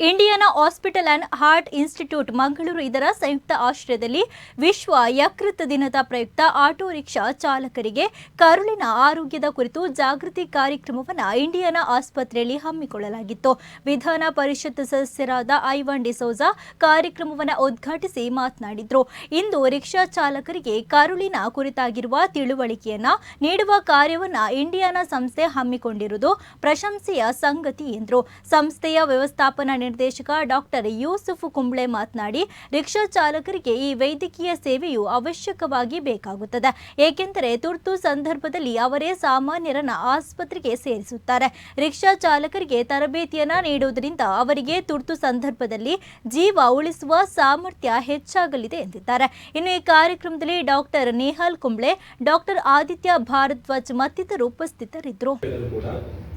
Indian hospital and heart institute Mangaluru ಇದರ ಸಂಯುಕ್ತ ಆಶ್ರಯದಲ್ಲಿ ವಿಶ್ವ ಯಕೃತ್ ದಿನದ ಪ್ರಯುಕ್ತ ಆಟೋ ರಿಕ್ಷಾ ಚಾಲಕರಿಗೆ ಕರುಳಿನ ಆರೋಗ್ಯದ ಕುರಿತು ಜಾಗೃತಿ ಕಾರ್ಯಕ್ರಮವನ್ನು ಇಂಡಿಯಾನಾ ಆಸ್ಪತ್ರೆಯಲ್ಲಿ ಹಮ್ಮಿಕೊಳ್ಳಲಾಗಿತ್ತು. ವಿಧಾನ ಪರಿಷತ್ ಸದಸ್ಯರಾದ ಐವನ್ ಡಿಸೋಜಾ ಕಾರ್ಯಕ್ರಮವನ್ನು ಉದ್ಘಾಟಿಸಿ ಮಾತನಾಡಿದರು. ಇಂದು ರಿಕ್ಷಾ ಚಾಲಕರಿಗೆ ಕರುಳಿನ ಕುರಿತಾಗಿರುವ ತಿಳುವಳಿಕೆಯನ್ನ ನೀಡುವ ಕಾರ್ಯವನ್ನು ಇಂಡಿಯಾನ ಸಂಸ್ಥೆ ಹಮ್ಮಿಕೊಂಡಿರುವುದು ಪ್ರಶಂಸೆಯ ಸಂಗತಿ ಎಂದರು. ಸಂಸ್ಥೆಯ ವ್ಯವಸ್ಥಾಪನಾ ನಿರ್ದೇಶಕ ಡಾಕ್ಟರ್ ಯೂಸುಫ್ ಕುಂಬ್ಳೆ ಮಾತನಾಡಿ, ರಿಕ್ಷಾ ಚಾಲಕರಿಗೆ ಈ ವೈದ್ಯಕೀಯ ಸೇವೆಯು ಅವಶ್ಯಕವಾಗಿ ಬೇಕಾಗುತ್ತದೆ. ಏಕೆಂದರೆ ತುರ್ತು ಸಂದರ್ಭದಲ್ಲಿ ಅವರೇ ಸಾಮಾನ್ಯರನ್ನ ಆಸ್ಪತ್ರೆಗೆ ಸೇರಿಸುತ್ತಾರೆ. ರಿಕ್ಷಾ ಚಾಲಕರಿಗೆ ತರಬೇತಿಯನ್ನ ನೀಡುವುದರಿಂದ ಅವರಿಗೆ ತುರ್ತು ಸಂದರ್ಭದಲ್ಲಿ ಜೀವ ಉಳಿಸುವ ಸಾಮರ್ಥ್ಯ ಹೆಚ್ಚಾಗಲಿದೆ ಎಂದಿದ್ದಾರೆ. ಇನ್ನು ಈ ಕಾರ್ಯಕ್ರಮದಲ್ಲಿ ಡಾಕ್ಟರ್ ನೇಹಾಲ್ ಕುಂಬ್ಳೆ, ಡಾಕ್ಟರ್ ಆದಿತ್ಯ ಭಾರದ್ವಾಜ್ ಮತ್ತಿತರು ಉಪಸ್ಥಿತರಿದ್ದರು.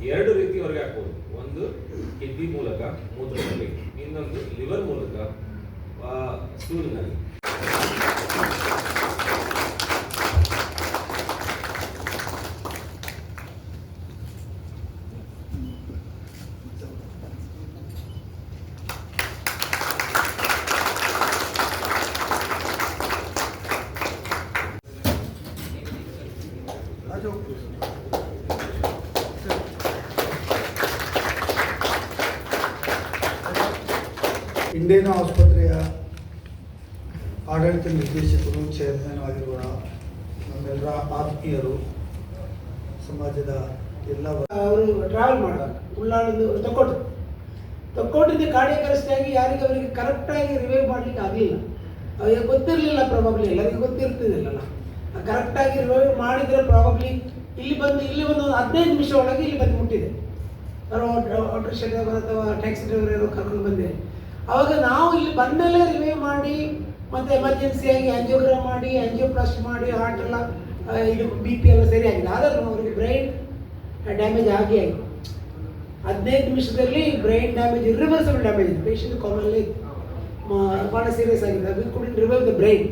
ಎರಡು ರೀತಿ ಹೊರಗೆ ಹಾಕ್ಬೋದು. ಒಂದು ಕಿಡ್ನಿ ಮೂಲಕ ಮೂತ್ರದಲ್ಲಿ. ಇನ್ನೊಂದು ಲಿವರ್ ಮೂಲಕ ಸ್ಟೂಲ್ನಲ್ಲಿ ಇಂಡಿಯನ್ ಆಸ್ಪತ್ರೆಯ ಆಡಳಿತ ನಿರ್ದೇಶಕರು ಚೇರ್ಮನ್ ಆಗಿರುವ ನಮ್ಮೆಲ್ಲರ ಆತ್ಮೀಯರು, ಸಮಾಜದ ಎಲ್ಲ ಅವರು ಟ್ರಾವೆಲ್ ಮಾಡುವಾಗ ಉಳ್ಳಾಳದು ತಕ್ಕೊಟ್ಟು ತಕ್ಕೊಟ್ಟಿದ್ದ ಕಾರ್ಯಕರಿಸಿದಾಗಿ ಯಾರಿಗೆ ಅವರಿಗೆ ಕರೆಕ್ಟಾಗಿ ರಿವೈವ್ ಮಾಡಲಿಕ್ಕೆ ಆಗಲಿಲ್ಲ. ಅವರಿಗೆ ಗೊತ್ತಿರಲಿಲ್ಲ ಪ್ರಾಬಬ್ಲಿ ಎಲ್ಲರಿಗೂ ಗೊತ್ತಿರ್ತಿದ್ದಿಲ್ಲಲ್ಲ ಕರೆಕ್ಟಾಗಿ ರಿವೈವ್ ಮಾಡಿದರೆ ಪ್ರಾಬಬ್ಲಿ ಇಲ್ಲಿ ಬಂದು, ಇಲ್ಲಿ ಒಂದು ಹದಿನೈದು ನಿಮಿಷ ಒಳಗೆ ಇಲ್ಲಿ ಬಂದು ಮುಟ್ಟಿದೆ. ಆಟೋ ರಿಕ್ಷಾ ಅಥವಾ ಟ್ಯಾಕ್ಸಿ ಡ್ರೈವರ್ ಏನೋ ಕರ್ಕೊಂಡು ಬಂದೆ. ಅವಾಗ ನಾವು ಇಲ್ಲಿ ಬಂದಮೇಲೆ ರಿವೈವ್ ಮಾಡಿ, ಮತ್ತೆ ಎಮರ್ಜೆನ್ಸಿಯಾಗಿ ಆಂಜಿಯೋಗ್ರಾಮ್ ಮಾಡಿ ಆಂಜಿಯೋಪ್ಲಾಸ್ಟ್ ಮಾಡಿ ಹಾರ್ಟ್ ಎಲ್ಲ ಇದು ಬಿ ಪಿ ಎಲ್ಲ ಸರಿ ಆಗಿದೆ ಆದರೂ ಅವರಿಗೆ ಬ್ರೈನ್ ಡ್ಯಾಮೇಜ್ ಆಗಿ ಆಯಿತು. ಹದಿನೈದು ನಿಮಿಷದಲ್ಲಿ ಬ್ರೈನ್ ಡ್ಯಾಮೇಜ್ ಇರ್ರಿವರ್ಸಬಲ್ ಡ್ಯಾಮೇಜ್ ಇದೆ ಪೇಷಂಟ್ ಕಾಮನ್ಲಿ ಭಾಳ ಸೀರಿಯಸ್ ಆಗಿದೆ. ಅದು ಕೂಡ ರಿವೈವ್ ದ ಬ್ರೈನ್